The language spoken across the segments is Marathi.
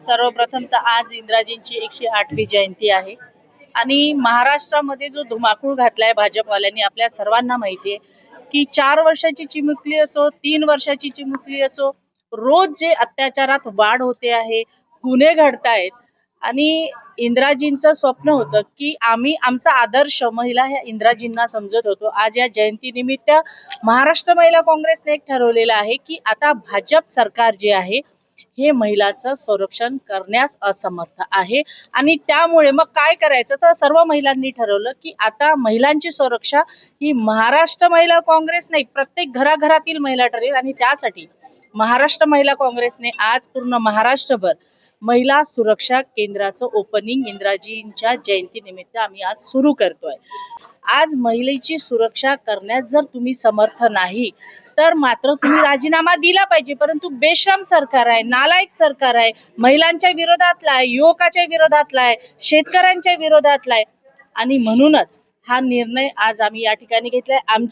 सर्वप्रथम तर आज इंदिराजींची एकशे आठवी जयंती आहे. आणि महाराष्ट्रामध्ये जो धुमाकूळ घातलाय भाजपवाल्यांनी आपल्या सर्वांना माहिती आहे की चार वर्षाची चिमुकली असो तीन वर्षाची चिमुकली असो रोज जे अत्याचारात वाढ होते आहे गुन्हे घडतायत. आणि इंदिराजींचं स्वप्न होतं की आम्ही आमचा आदर्श महिला ह्या इंदिराजींना समजत होतो. आज या जयंतीनिमित्त महाराष्ट्र महिला काँग्रेसने एक ठरवलेलं आहे की आता भाजप सरकार जे आहे हे महिलाचं संरक्षण करण्यास असमर्थ आहे. आणि त्यामुळे मग काय करायचं? तर सर्व महिलांनी ठरवलं की आता महिलांची सुरक्षा ही महाराष्ट्र महिला काँग्रेस नाही प्रत्येक घराघरातील महिला ठरेल. आणि त्यासाठी महाराष्ट्र महिला काँग्रेसने आज पूर्ण महाराष्ट्रभर महिला सुरक्षा केंद्राचं ओपनिंग इंदिराजींच्या जयंतीनिमित्त आम्ही आज सुरू करतोय. आज महिलेची सुरक्षा करण्यास जर तुम्ही समर्थ नाही तर मात्र तुम्ही राजीनामा दिला पाहिजे. परंतु बेश्रम सरकार आहे नालायक सरकार आहे महिलांच्या विरोधातला आहे युवकाच्या विरोधातला आहे शेतकऱ्यांच्या विरोधातला आहे. आणि म्हणूनच हा निर्णय आज आम्ही या ठिकाणी घेतलाय. आम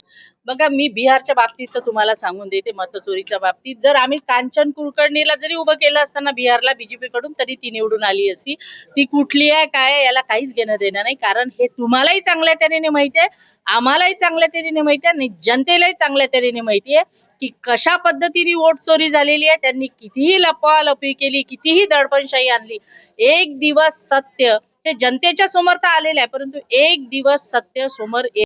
बघा मी बिहारच्या बाबतीत तर तुम्हाला सांगून देते मतचोरीच्या बाबतीत. जर आम्ही कांचन कुलकर्णीला जरी उभं केलं असताना बिहारला बीजेपी कडून तरी ती निवडून आली असती. ती कुठली आहे काय याला काहीच घेणं देणं नाही. कारण हे तुम्हालाही चांगल्या तऱ्हेने माहिती आहे आम्हालाही चांगल्या तऱ्हेने माहिती आहे आणि जनतेलाही चांगल्या तऱ्हेने माहिती आहे की कशा पद्धतीने वोट चोरी झालेली आहे. त्यांनी कितीही लपवालपी केली कितीही दडपणशाही आणली. एक दिवस सत्य हे जनतेच्या समोर तर आलेलं आहे परंतु एक दिवस सत्य समोर